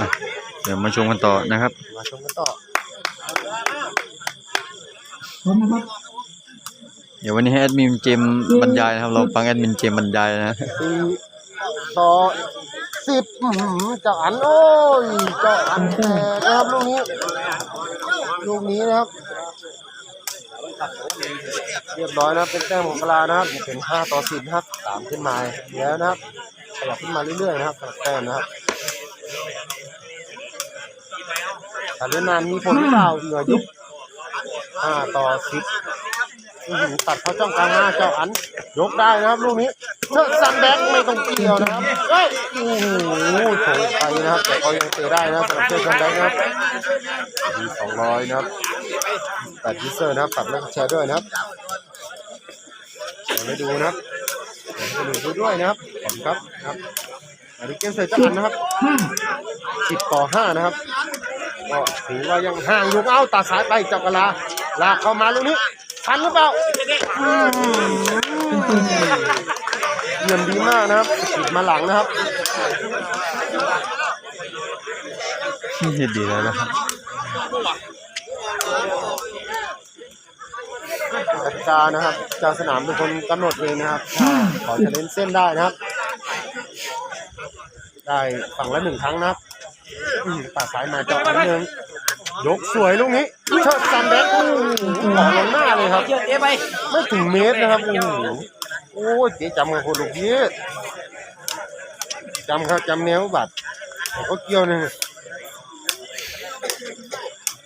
อะเดี๋ยวมาชมกันต่อนะครับมาชมกันต่อพร้อมนะครับเดี๋ยววันนี้ให้แอดมินเจมส์บรรยายนะครับเราฟังแอดมินเจมส์บรรยายนะสี่ต่อสิบอื้อหือเจ้าอันโอ้ยเจ้าอันแตกนะครับลูกนี้ลูกนี้นะครับ เรียบร้อยนะครับเป็นแต้มของกลานะครับเป็นห้าต่อสิบนะครับตามขึ้นมาแล้วนะครับขยับขึ้นมาเรื่อยๆนะครับสำหรับแต้มนะครับ แต่เล่นนานมีผลหรือเปล่าเหนือยุบห้าต่อสิบตัดเขาจ้องกลางหน้าเจ้าอันยกได้นะครับลูกนี้เชิดซันแบ็กไม่ต้องเกี่ยวนะครับเฮ้ยโอ้โหโฉงไปนะครับแต่เขายังเตะได้นะครับสำหรับเชิดซันแบ็กนะครับดีสองร้อยนะครับแปดยูเซอร์นะครับตัดแล้วก็แชร์ด้วยนะครับเอาดูนะครับเอาดูด้วยนะครับขอบคุณครับครับอันนี้เกมเสร็จจะอันนะครับสิบต่อห้านะครับ ก็ถือว่ายังห่างอยู่เอาตาสายไปจับกะลาลากเข้ามาลูกนี้ทันหรือเปล่าอืมเยี่ยมดีมากนะครับติดมาหลังนะครับนี่เห็นดีแล้วนะครับกติกานะครับเจ้าสนามเป็นคนกำหนดเองนะครับขอจะเล่นเส้นได้นะครับ ได้ฝั่งละหนึ่งครั้งนะครับ อืมตัดสายมาเจาะนิดนึงยกสวยลูกนี้เชิดซันแบ็กโอ้โหออกลงหน้าเลยครับไม่ถึงเมตรนะครับ โอ้โหโอ้ยเจ๊จำกับคนลูกนี้จำครับจำแนวบัตรผมก็เกี่ยวหนึ่ง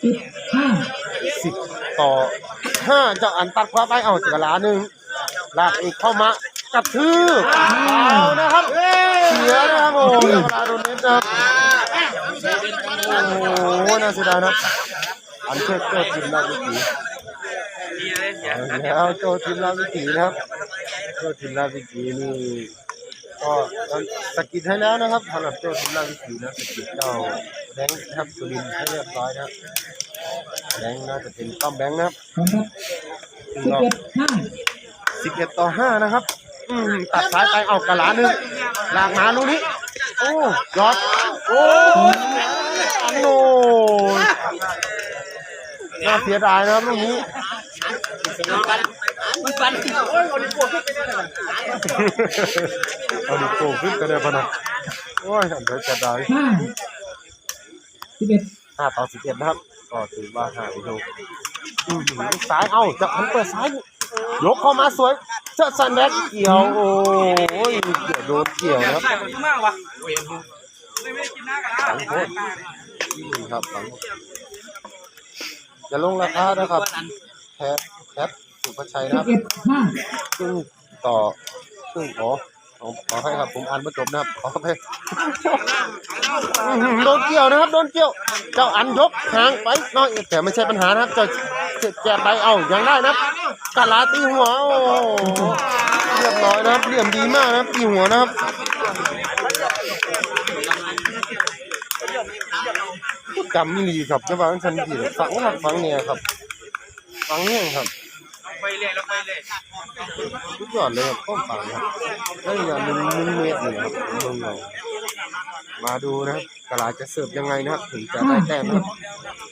สิบห้าสิบต่อห้าเจะอันตัดขวาไปเอาเจกลาหนึ่งลากอีกเข้ามากระทืบเอานะครับเสียนะครับโอ้โหเจกลาโดนเน็ตนะครับ โอ้โหน่าเสียดายนะครับอันเชิดเจ้าทีมราชวิถีเอาแล้วเจ้าทีมราชวิถีนะครับเจ้าทีมราชวิถีนี่ก็สกิดให้แล้วนะครับสำหรับเจ้าทีมราชวิถีนะสกิดเจ้าแบงค์นะครับสุรินทร์ให้เรียบร้อยนะครับแบงค์น่าจะเป็นต้อมแบงค์นะครับพร้อมครับสิบเอ็ดห้าสิบเอ็ดต่อห้านะครับอืมตัดซ้ายไปเอากระหลาหนึ่งลากมาลูกนี้ โอ้ยอด โอ้ยอัน โน่น่าเสียดายนะครับลูกนี้เอาดิโก้ขึ้นก็ได้พะนะโอ้ยอันเดียวจะได้ห้าสิบเอ็ดห้าต่อสิบเอ็ดนะครับ ก็ถือว่าห่างอยู่อืมซ้ายเอ้าจะหันเปิดซ้ายยกเข้ามาสวยเจ้าซันแบ็กเกี่ยวโอ้ยเกี่ยวโดนเกี่ยวนะครับใส่ค นมากวะฝังโครับฝังโคตรจะลงราคานะครับแคทแคทสุภชัยนะครับซึ่งต่อซึ่งขอขอขอให้ครับผมอ่านไม่จบนะครับขอไปอื้อหือโดนเกี่ยวนะครับโดนเกี่ยว เจ้าอันยกหางไปน้อยแต่ไม่ใช่ปัญหานะครับเจะแจกไปเอายังได้นะครับกาลาตีหัวโอ้เรียบร้อยนะครับเหลี่ยมดีมากนะครับตีหัวนะครับ จำไม่ดีครับจะว่าทันทีเลยฟังครับฟังเนี่ยครับฟังเนี่ยครับไปเลยแล้วไปเลยทุกยอดเลยครับต้นฝังครับได้อย่างหนึ่งหนึ่งเมตรเลยครับเมืองเรามาดูนะครับกะลาจะเสิร์ฟยังไงนะครับ ถึงจะได้แต้มครับ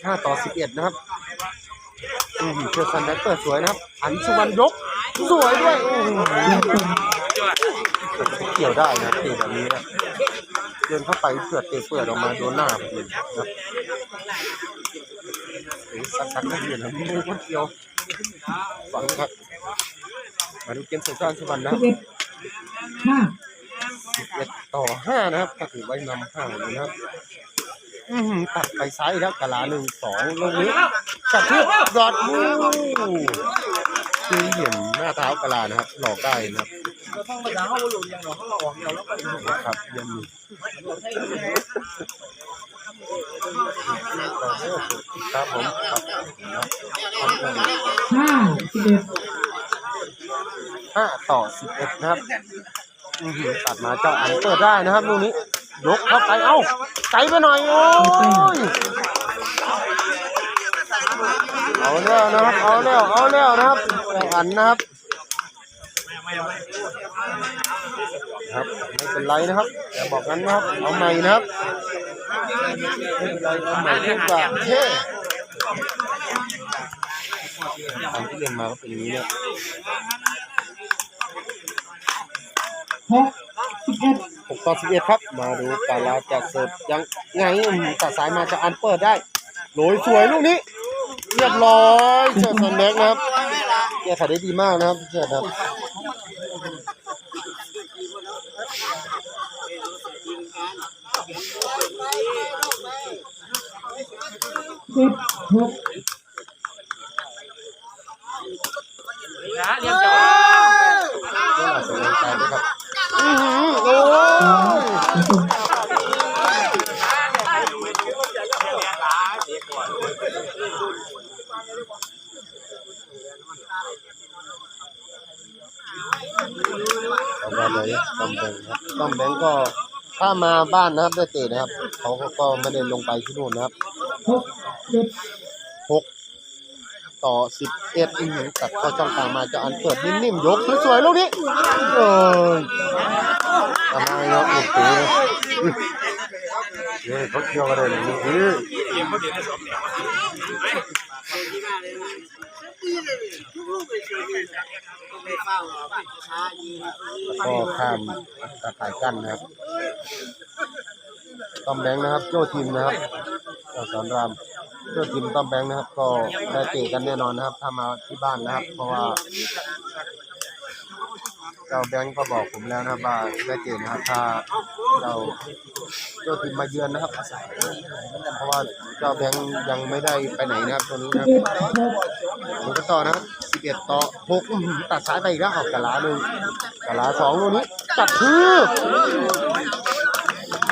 ห้าต่อสิบเอ็ดนะครับอืมเชื่อซันแดกเตอร์สวยนะครับ อันสุวรรณยกสวยด้วยโอ้โหเกี่ยวได้นะเตะแบบนี้นะ เดินเข้าไปเสือเตะเปิดอออกมาโดนหน้าพอดีนะครับเฮ้ยสักสักก็เห็นแล้วมือคนเดียวฝังครับมาดูเกมเซนทรัลสุวรรณนะเอ็ดห้าเอ็ดต่อห้านะครับก็ถือไว้นำห่าเลยนะครับตัดไปซ้ายแล้วกะลาหนึ่งสองลงนี้กระทืบยอดบู คือเห็นหน้าเท้ากะลานะครับ หลอกได้นะครับเราต้องไปหาเขาหลุดยังหรอเขาเราอกเดียวแล้วก็ครับยังมีครับผมครับห้าสิบเอ็ดห้าต่อสิบเอ็ดนะครับอือหือตัดมาเจ้าอันเปิดได้นะครับลูกนี้ยกเข้าไปเอ้าไกลไปหน่อยโอ้ยเอาแล้วนะครับเอาแล้วเอาแล้วนะครับ อันนะครับครับไม่เป็นไรนะครับอย่าบอกงั้นนะครับเอาใหม่นะครับหมายถึงว่าเท่ตอนที่เรียนมาก็เป็นอย่างนี้เนี่ยหกสิบเอ็ดหกต่อสิบเอ็ดครับ มาดูกาลาจะเสิร์ฟยังไงตัดสายมาจะอันเปิดได้ โหลยสวยลูกนี้ เรียบร้อยเชิดซันแบ็กนะครับแกขายได้ดีมากนะครับเชิดครับสิบหก ถ้ามาบ้านนะครับได้เตะนะครับ เขาก็ก็ไม่ได้ลงไปที่นู่นนะครับหกเจ็ดหกต่อสิบเอ็ดอื้อหือตัดเข้าช่องกลางมาจะอันเปิดนิ่มๆยกสวยๆลูกนี้เอ้ยทำไมครับโอ้โหเฮ้ยเขาเกี่ยวกันเลยลูกนี้ ก็ข้ามตะข่ายกั้นนะครับต้อมแบงค์นะครับ โจ้ทีมนะครับเจ้าสอนรามโจ้ทีมต้อมแบงค์นะครับ ก็ได้เตะกันแน่นอนนะครับ ถ้ามาที่บ้านนะครับ เพราะว่า จ้าแบงค์ก็บอกผมแล้วนะครับว่าได้เตะนะครับถ้าเราโจ้ทีมมาเยือนนะครับ เพราะว่าเจ้าแบงค์ยังไม่ได้ไปไหนนะครับตัวนี้นะครับเจ็ต่อนะครับ11ต่อ6อื้อหือตัดซ้ายไปอีกแล้วเอากะลาหนึ่งกะลาสองลูกนี้จับทืบ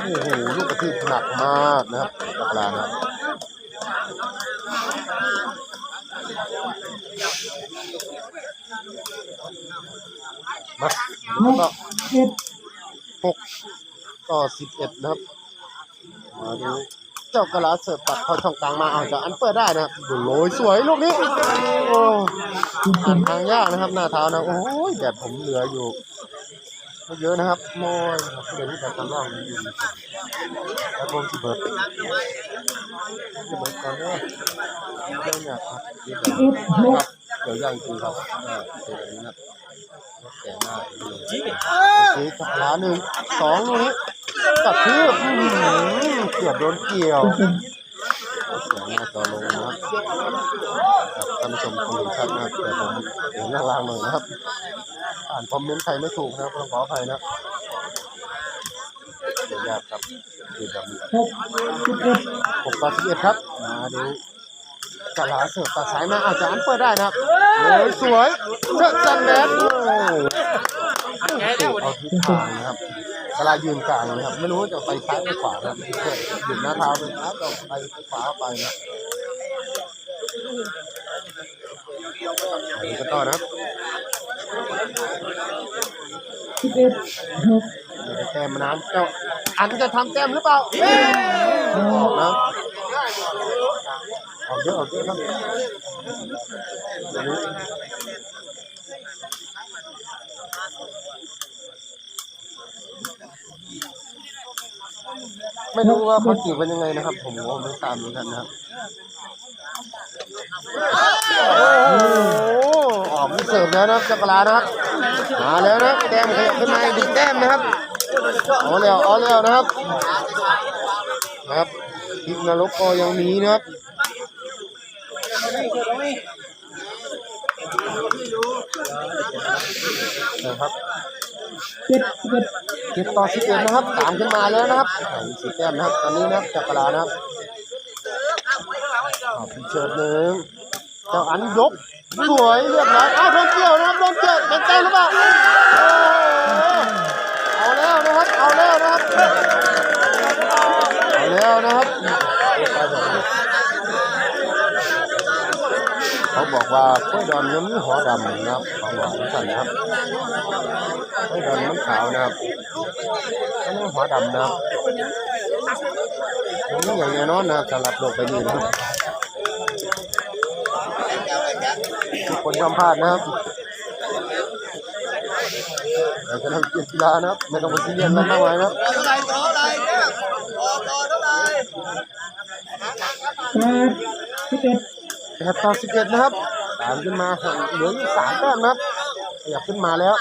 โอ้โหลูกกระทืบหนักมากนะครับกะลานะครับ มาดูกันต่อเจ็ด6ต่อ11นะครับมาดูเจ้ากระลาเสิร์ฟปัดเข้าช่องกลางมาเอาจะอันเปิดได้นะครับดูโรยสวยลูกนี้โอ้อ่านทางยากนะครับ หน้าเท้านะโอ้ยแดดผมเหลืออยู่ไม่เยอะนะครับโมยเดี๋ยวนี้แต่ทำร่องอยู่แล้วผมสิเบิร์ดสิเบิร์ดก่อนเด้อเรื่องเนี่ยครับที่แบบเอ็ดหกครับเดี๋ยวย่างจริงครับเดี๋ยวนี้นะ แก่มากเลยโอเคจับล้านหนึ่งสองลูกนี้ตัดทืบอื้อหือเกือบโดนเกี่ยวเสียงหน้าจอลงนะครับท่านผู้ชมคงเห็นชัดนะครับแต่ผมเห็นหน้าล่างๆหน่อยนะครับ อ่านคอมเมนต์ใครไม่ถูกนะครับขออภัยนะเดี๋ยวยากครับคือแบบหกสิบเอ็ดหกต่อสิบเอ็ดครับ มาดูกะลาเสิร์ฟตัดสายมาอาจจะอันเปิดได้นะครับ ยสวยเชิดจันแบดโอ้เตะเอาทิศทางนะครับกะลายืนกลางนะครับ ไม่รู้ว่าจะไปซ้ายไปขวานะครับเชิดหยุดหน้าเท้าเลยครับเราไปขวาไปนะอันนี้ก็ต่อนะครับสิบเอ็ดหกเดี๋ยวแต้มน้ำเจ้าอันจะทำแต้มหรือเปล่าออกนะออกเยอะออกเยอะครับเดี๋ยวนี้ ไม่รู้ว่าเขาจีบเป็นยังไงนะครับ ผมก็ไม่ตามเหมือนกันนะครับโอ้โหออกมีเสิร์ฟแล้วนะครับจักรลานะครับมาแล้วนะแต้มขยับขึ้นมาอีกหนึ่งแต้มนะครับเอาแล้วเอาแล้วนะครับนะครับพลิกนรกก็ยังมีนะครับ นะครับเจ็ดสิบเอ็ดเจ็ดต่อสิบเอ็ดนะครับตามขึ้นมาแล้วนะครับสิบแต้มนะครับตอนนี้นะครับจักรลานะครับอ่าพิเชิดหนึ่งเจ้าอันยกสวยเรียบร้อยอ้าวโดนเกี่ยวนะครับโดนเกี่ยวเป็นแต้มหรือเปล่าเอาแล้วนะครับเอาแล้วนะครับเอาแล้วนะครับ บอกว่ากล้วยดอนยังมีหัวดำนะครับเขาบอกสั่นนะครับกล้วยดอนมันขาวนะครับนนี้หัวดำนะครับผมนี่อย่างแน่นอนนะครับสำหรับโลกใบนี้นะครับทุกคนยอมพลาดนะครับเราจะทำกีฬานะครับไม่ต้องไปซีเรียสอะไรมากมายนะครับเท่าไหร่ต่อเท่าไหร่เนี่ยพอต่อเท่าไหร่แปดสิบ แปดต่อสิบเอ็ดนะครับตามขึ้นมาเหลืออยู่สามแต้มนะครับขยับขึ้นมาแล้ว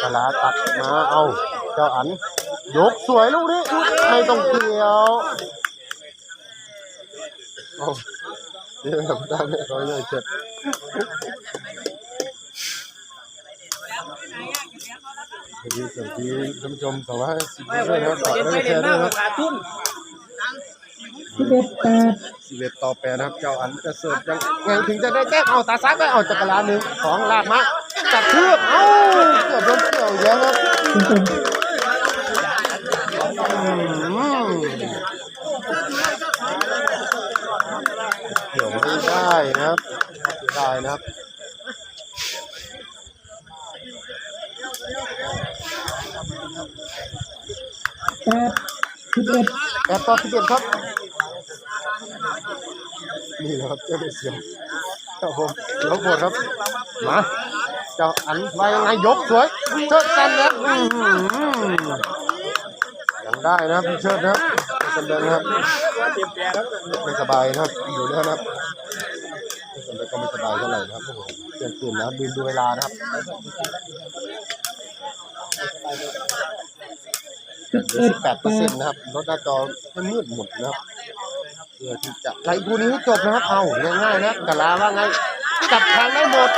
กะลาตัดมาเอาเจ้าอัน ยกสวยลูกนี้ไม่ต้องเกี่ยวเอาเดี๋ยวทำได้ไหมเขาใหญ่เจ็ดสวัสดีสวัสดีท่านผู้ชมสองร้อยสิบด้วยนะครับฝากไว้แชร์ด้วยนะครับ สิบเอ็ดแปดสิบเอ็ดต่อแปดนะครับ เจ้าอันจะเสิร์ฟยังไงถึงจะได้แต้มเอาตาซ้ายไปเอาจักรลาหนึ่งสองลากมาจัดเทือกเอ้าเกือบโดนเกี่ยวเยอะครับเป็นต้นอืมเกี่ยวไม่ได้นะครับไม่ได้นะครับแปดสิบเอ็ดแปดต่อสิบเอ็ดครับ นี่นะครับเจ้าเสียงครับผมเดี๋ยวดครับมาเจ้าอันมายังไงยกสวยเชิดกันนะอื้อหือยังได้นะครับเชิดนะครับเป็นเดินนะครับไม่สบายนะครับอยู่แล้วนะครับไม่สบายก็ไม่สบายเท่าไหร่นะครับโอ้โหเปลี่ยนตื่นแล้วดูดูเวลานะครับสิบเอ็ดแปดเปอร์เซ็นต์นะครับรถหน้าจอมันมืดหมดนะครับ พื่อที่จะไล่คู่นี้ให้จบนะครับ เอาง่ายๆนะกะลาว่าไงจับทางได้หมด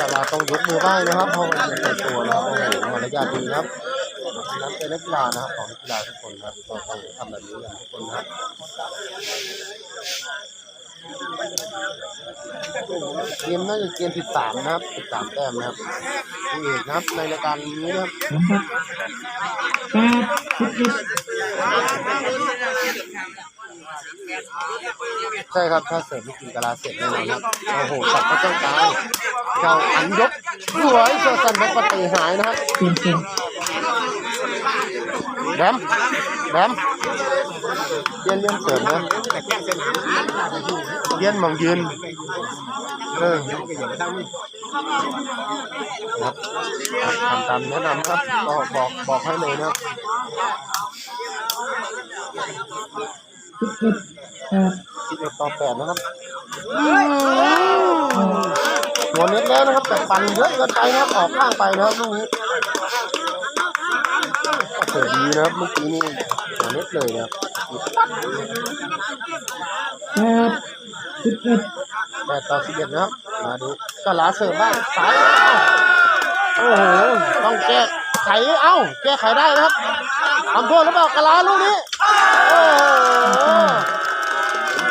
กะลาต้องยกมือไหว้นะครับเพราะมันเป็นตัวแล้วโอ้โหมารยาทดีนะครับนั้นเป็นนักกีฬานะครับของนักกีฬาทุกคนนะครับก็ต้องทำแบบนี้กันทุกคนนะครับเกมน่าจะเกมที่สามนะครับสิบสามแต้มนะครับผู้เอกนะครับในรายการนี้นะครับ นะครับแปดสิบเอ็ด ใช่ครับถ้าเสริมวิกินกะลาเสร็จแน่นอนครับโอ้โหตัดก็ต้องกลางเจ้าอันยกสวยเจอสันแบ็กปฏิหายนะครับเป็นต้นแบมแบมเรียนเรียนเสริมนะเรียนมองยืนเออครับทำตามแนะนำครับก็บอกบอกให้เลยนะครับ สิบเอ็ดแปด11ต่อ8นะครับหัวเน็ตแล้วนะครับแต่ปันเยอะเกินไปนะครับออกข้างไปนะครับลูกนี้ก็เกิดดีนะครับเมื่อกี้นี่หัวเน็ตเลยนะครับแปดสิบเอ็ดแปดต่อสิบเอ็ดนะครับมาดูก็ลาเสิร์ฟบ้างสายโอ้โหต้องแก้ไขเอ้าแก้ไขได้นะครับทำโทษหรือเปล่ากะลาลูกนี้โอ้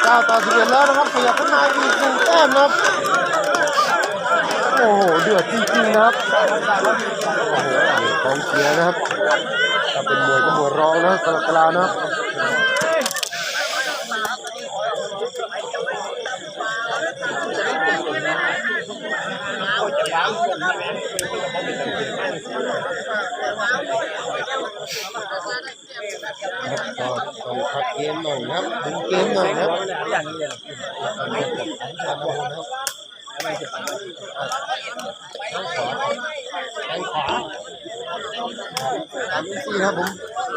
โหเก้าต่อสิบเอ็ดแล้วนะครับขยับขึ้นมาอีกหนึ่งแต้มนะครับโอ้โหเดือดจริงๆนะครับโอ้โหกองเชียนะครับถ้าเป็นมวยก็มวยร้องนะสำหรับกลานะครับก็ ต้องพักเกมหน่อยครับดึงเกมหน่อยนะครับทางขวาทางนี้สิครับผม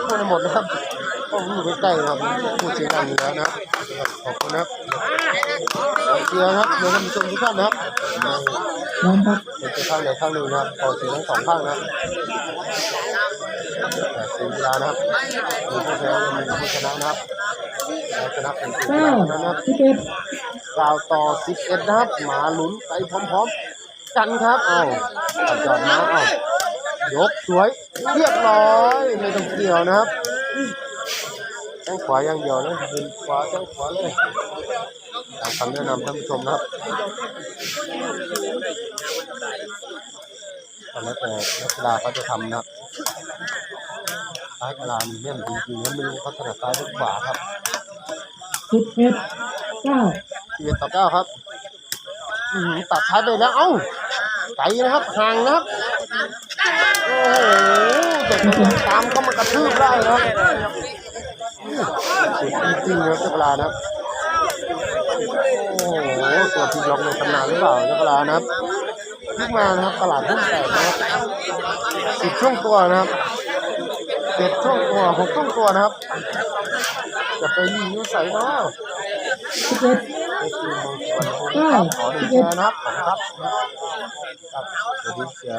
พูดหมดนะครับผมอยู่ใกล้ๆครับพูดเสียงดังอยู่แล้วนะครับขอบคุณนะครับเชียร์ครับเดี๋ยวท่านผู้ชมทุกท่านนะครับเป็นข้างใดข้างหนึ่งนะครับขอเสียงทั้งสองข้างนะครับ สียงเวลานะครับมีผู้แพ้และมีผู้ชนะนะครับแล้วชนะเป็นผู้ชเก้านะนะครับสิบเอ็ดกล่าวต่อ11นะครับมาลุ้นไปพร้อมๆกันครับเอาตัดจอดมาเอายกสวยเรียบร้อยไม่ต้องเกี่ยวนะครับแข้งขวาอย่างเดียวนะดึงขวาแข้งขวาเลยตามคำแนะนำท่านผู้ชมนะครับก็แล้วแต่นักกีฬาเขาจะทำนะครับ ซ้ายกีฬามีเล่นจริงๆนะไม่รู้เขาถนัดซ้ายหรือขวาครับสิบเอ็ดเก้าสิบเอ็ดต่อเก้าครับอื้อหือตัดท้ายไปแล้วเอ้าไกลนะครับห่างนะครับโอ้โหเด็กมันตามเข้ามากระทืบได้นะครับสุดจริงๆนะครับเจ้าปลานะครับโอ้โหตัวพลิกล็อกในตำนานหรือเปล่าเจ้าปลานะครับพลิกมานะครับตลาดหุ้นแตกนะครับสิบช่วงตัวนะครับ เจ็ดช่วงตัวหกช่วงตัวนะครับ จะไปยิงนิ้วใส่เนาะสิบเอ็ดเก้าขอหนึ่งแชร์นะครับขอบคุณครับครับเดี๋ยวดูเสีย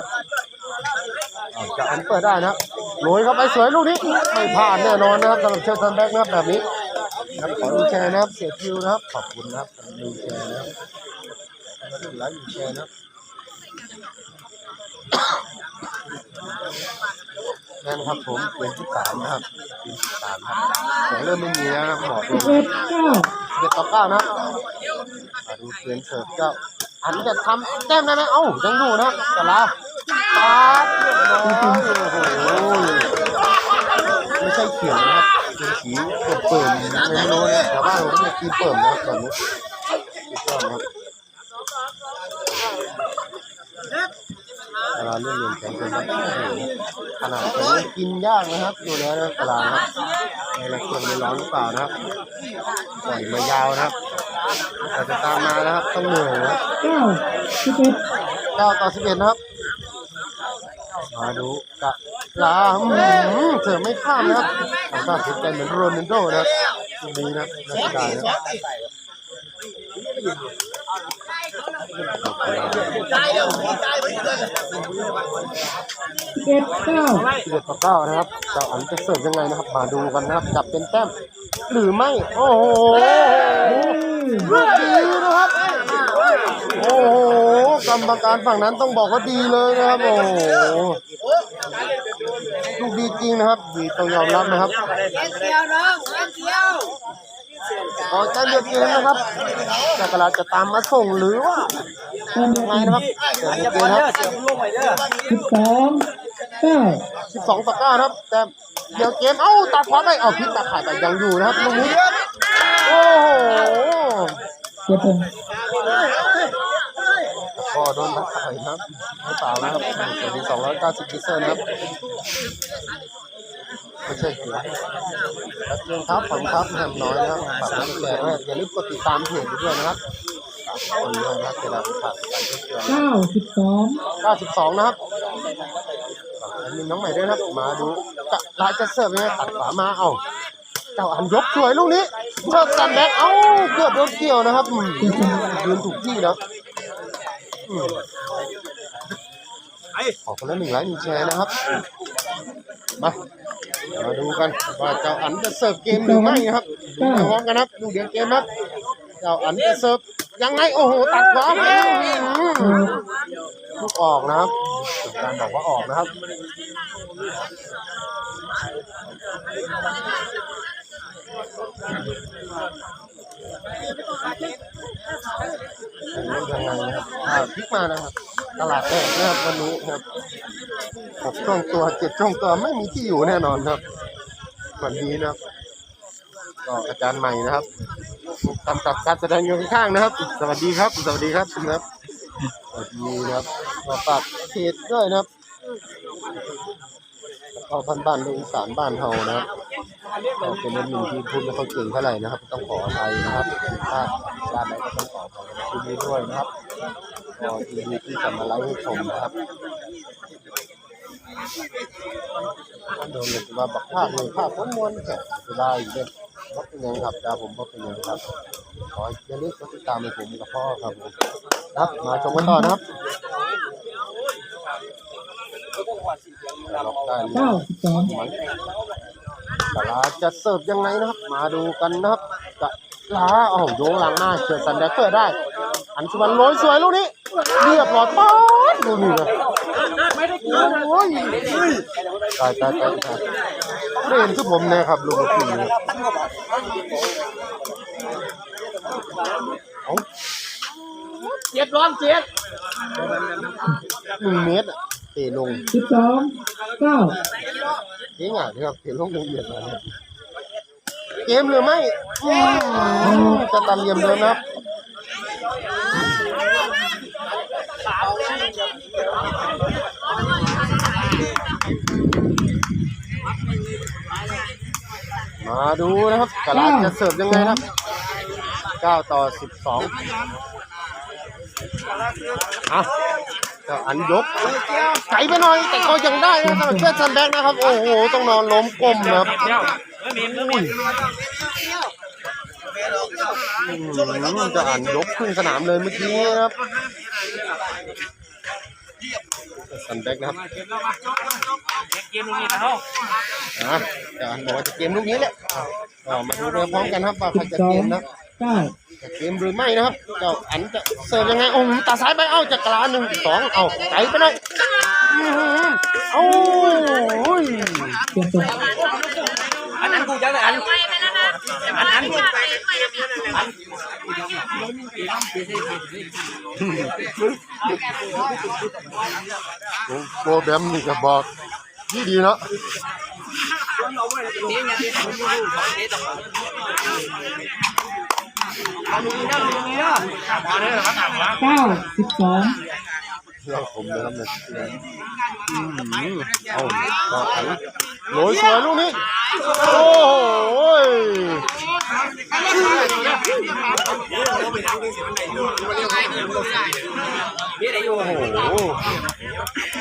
เอาจะอันเปิดได้นะรับโรยเข้าไปสวยลูกนี้ไม่พลาดแน่นอนนะครับสำหรับเชลซันแบ็กนะครับแบบนี้ครับขอดูแชร์นะครับเสียคิวนะครับขอบคุณนะครับดูแชร์นะครับไลค์ดูแชร์นะครับ นั่นครับผมเป็นที่สามนะครับเป็นที่สามครับเสียงเริ่มไม่มีแล้วนะครับบอกเลสิบยเอ็ดเก้าเด็ดต่อเก้านะครับมาดูเสียงเสิร์ฟเจ้าอันจะทำแต้มได้ไหมเอ้ายังอยู่นะแต่ละปาดเรียบร้อยโอ้โหไม่ใช่เขียวนะครับเป็นสีเปิ่มๆไม่รู้นะแต่ว่าเราเรียกสีเปิ่มนะครับแบบนี้สุดยอดนะครับตลาด เรื่องเรียนแข่งกันครับขนาดผมยังกินยากนะครับดูแล้วนะตลาดนะครับในระเกียงไม่ร้อนหรือเปล่านะครับปล่อยมายาวนะครับแต่จะตามมานะครับต้องเหนื่อยนะครับเก้าสิบเอ็ดเก้าต่อสิบเอ็ดนะครับมาดูกะลาเสือไม่ข้ามนะครับทำท่าเสียใจเหมือนโรนัลโดนะครับตรงนี้นะครับนักกีฬานะครับ เอ็ดเก้าสิบเอ็ดต่อเก้านะครับเจ้าอันจะเสิร์ฟยังไงนะครับ มาดูกันนะครับ จับเป็นแต้มหรือไม่ โอ้โหลูกดีนะครับ โอ้โหกรรมการฝั่งนั้นต้องบอกว่าดีเลยนะครับ โอ้โหลูกดีจริงนะครับดีต้องยอมรับนะครับขอ ใจเย็นเกมนะครับจักรลาจะตามมาส่งหรือว่าแต้มยังไงนะครับเดี๋ยวดูเกมครับสิบสองเก้าสิบสองต่อเก้าครับ แต่เดี๋ยวเกมเอ้าตัดขวาไปเอ้าพลิกตาข่ายแต่ยังอยู่นะครับลูกนี้โอ้โหเสียผมก็โดนตาข่ายนะครับไม่เปล่านะครับตัวที่สองร้อยเก้าสิบพิเซอร์นะครับ ไม่ใช่หัวครับเรื่องครับผมครับแฮมน้อยนะครับฝากกดแชร์ด้วยอย่าลืมกดติดตามเพจด้วยนะครับฝากคนด้วยนะครับเวลาฝากการเตือนเก้าสิบสอง92นะครับอันนี้น้องใหม่ด้วยนะครับ มาดูกะลายจะเสิร์ฟยังไงตัดขวามาเอาเจ้าอันยกสวยลูกนี้เชิดสันแบ็กเอ้าเกือบโดนเกี่ยวนะครับอืมยืนถูกที่แล้วอืมขอคนละหนึ่งไลค์หนึ่งแชร์นะครับ มามาดูกันว่าเจ้าอันจะเสิร์ฟเกมหรือไม่นะครับดูไปพร้อมกันนะครับดูเดียวเกมครับเจ้าอันจะเสิร์ฟยังไงโอ้โหตัดขวามาอื้อหือลูกออกนะครับถึงการบอกว่าออกนะครับเป็นยังไงนะครับอ่าพลิกมานะครับ ตลาดแตกนะครับวันนี้ครับ หกช่องตัวเจ็ดช่องตัวไม่มีที่อยู่แน่นอนครับ วันนี้นะครับก็อาจารย์ใหม่นะครับทำกับการแสดงอยู่ข้างๆนะครับ สวัสดีครับ สวัสดีครับนะครับสวัสดีนะครับมาฝากเพจด้วยนะครับเอาพันบ้านลูกอีสานบ้านเฮานะครับเป็นเงหนึ่งที่พูดไม่ค่อยเก่งเท่าไหร่นะครับ ต้องขออภัยนะครับถ้าด้านไหนก็ต้องขออภัยที่นี้ด้วยนะครับก็ยินดีที่จะมาไลฟ์ให้ชมนะครับ โดนเลยว่าบักภาคเลยภาคม้วนแค่เวลาอยู่เนี่ยว่าเป็นยังครับดาผมว่าเป็นยังครับ ขออย่าลืมกดติดตามให้ผมกับพ่อครับผมครับมาชมกันต่อนะครับล็อกได้เลยเก้าสิบสองมันกะลาจะเสิร์ฟยังไงนะครับ มาดูกันนะครับกะลาโอ้โหโยงหลังหน้าเกิดสันแดกเกิดได้ อันสุวรรณโรยสวยลูกนี้ เรียบร้อยป๊าดดูนี่นะ โอ้ยตายตายตายตายเรียนทุกผมนะครับลูกพี่เอาเจ็ดร้อนเจ็ดหนึ่งเมตรอะเตะลงสิบสองเก้าเก่งอะนะครับเตะลงลงเหยียดมาเนี่ยเกมหรือไม่จะตามเหลี่ยมเดิมนะครับ มาดูนะครับกาลาจะเสิร์ฟยังไงนะครับ9ต่อ 12อะเจ้าอันยกไกลไปหน่อยแต่ก็ยังได้นะสำหรับเพื่อนซันแบ็กนะครับ โอ้โห ต้องนอนล้มกลมนะครับเดี๋ยวไม่มีไม่มีอืมจะอ่านยกขึ้นสนามเลยเมื่อกี้นะครับสันแบ็กนะครับ เกมนี้นะเฮาอะจะอ่านบอกว่าจะเกมลูกนี้แหละก็มาดูเรือพร้อมกันครับว่าใครสิบจะสอเกงมนะเก้าจะเกมหรือไม่นะครับ เจ้าอันจะเสิร์ฟยังไงโอ้โหตาซ้ายไปเอ้าจากกลาหนึ่งสองเอาไกลไปเลยอื้อหือเอ้าโอ้ยเปลี่ยนตัวอันนั้นกูจะเลยอันอันอันโปรแกรมนี่ก็บอก ดีดีๆเนาะเก้าสิบสองเราผมนะครับเนี่ยอืมเอาต่ออันโรยสวยลูกนี้ โอ้โหยโอ้โห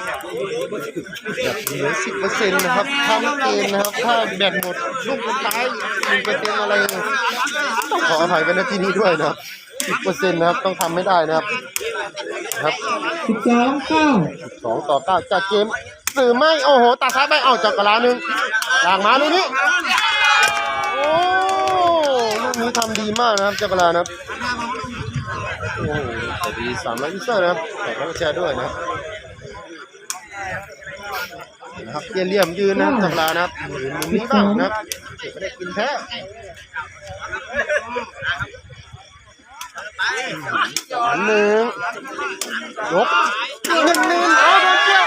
แบบเหลือสิบเปอร์เซ็นต์นะครับทำเกมนะครับ ถ้าแบตหมดลูกสุดท้ายหนึ่งเปอร์เซ็นต์อะไรต้องขออภัยกันนะที่นี้ด้วยนะครับสิบเปอร์เซ็นต์นะครับต้องทำไม่ได้นะครับ ครับสิบสองเก้าสองต่อเก้าจากเกมสื่อไม่โอ้โหตาซ้ายไปเอาจากกระลาหนึ่งลากมาลูกนี้ ดีมากนะครับเจ้ากลานะครับโอ้โหแต่ดีสามร้อยยูเซอร์นะครับแต่ต้องแชร์ด้วยนะครับนะครับเยี่ยมยืนนะครับจากลานะครับยืนมุมนี้บ้างนะครับไม่ได้กินแท้หนึ่งยกหนึ่งหนึ่งเอาโดนเกี่ยว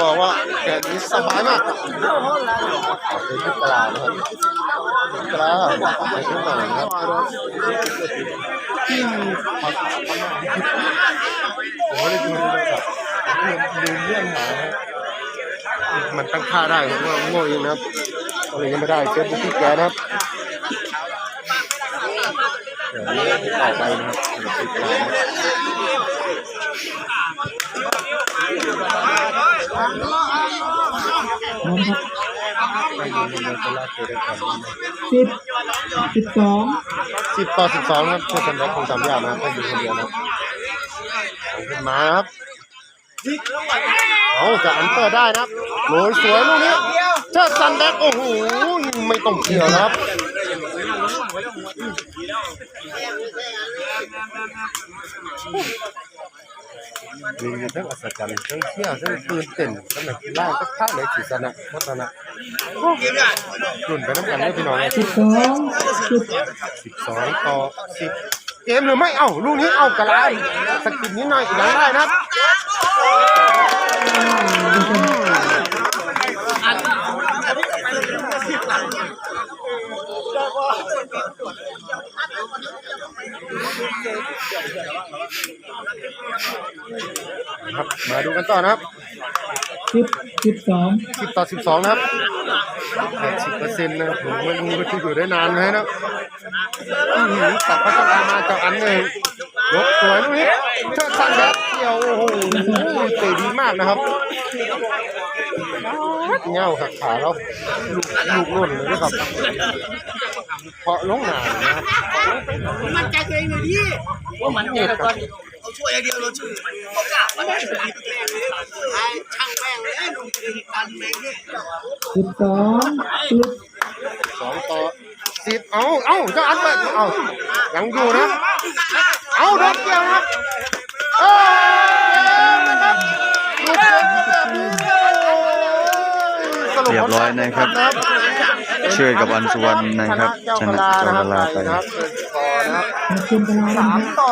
บอกว่าแกนี้สบายมากเป็นยุคกลานะครับกลาไปขึ้นมานะครับที่ภาษาพม่าผมไม่ได้ดูเลยแบบลืมเรื่องหานะครับมันตั้งค่าได้ผมว่าโง่เองนะครับก็เลยยังไม่ได้เฟซบุ๊กที่แกนะครับเดี๋ยวนี้ต่อไปนะครับ สิบสิบสองสิบต่อสิบสองครับเพื่อสำหรับคุณสามอย่างนะครับให้อยู่คนเดียวนะครับเอาขึ้นมาครับเอาจะอันเตอร์ได้นะครับโรยสวยลูกนี้เจ้าซันแบ็กโอ้โหไม่ต้องเกี่ยวนะครับ ยิงกันทั้งอัศจรรย์ทั้งเที่ยวทั้งตื่นเต้นทั้งแบบไล่ก็ท่าเลยสีสนะวัฒนะรุ่นไปน้ำกันเลยพี่น้องสิบสองสิบสองต่อสิบเกมหรือไม่เอ้าลูกนี้เอากระไรสกิดนิดหน่อยอีกนั่งได้นะ ครับครับมาดูกันต่อนะครับสิบสิบสองสิบต่อสิบสองนะครับแปดสิบเปอร์เซ็นต์นะครับผมไม่รู้ว่าจะอยู่ได้นานไหมนะครับอื้อหือตัดพัฒนามาจากอันหนึ่งยกสวยลูกนี้เชิดสันแบบเกี่ยวโอ้โหเตะดีมากนะครับเงาขัดขาแล้วลูกลูกล่นเลยนะครับ เพราะลงหนานะครับมันใจตัวเองเลยดิว่ามันใจแล้วก่อนเอาช่วยอย่างเดียวเราชื่อเขากล้ามันได้ช่างแม่งเลยลุงตันแม่งนี่สิบสองสิบสองต่อสิบเอาเอาเจ้าอันไปเอายังอยู่นะ เอาโดนเกี่ยวนะครับเอ้ยนะครับลูกเกิดมาแบบนี้สเรียบร้อยนะครับ ช่วยกับอันสุวรรณนะครับชนะจอมลาไปนะครับเกิดสกอร์นะครับขอบคุณกำลังสามต่อ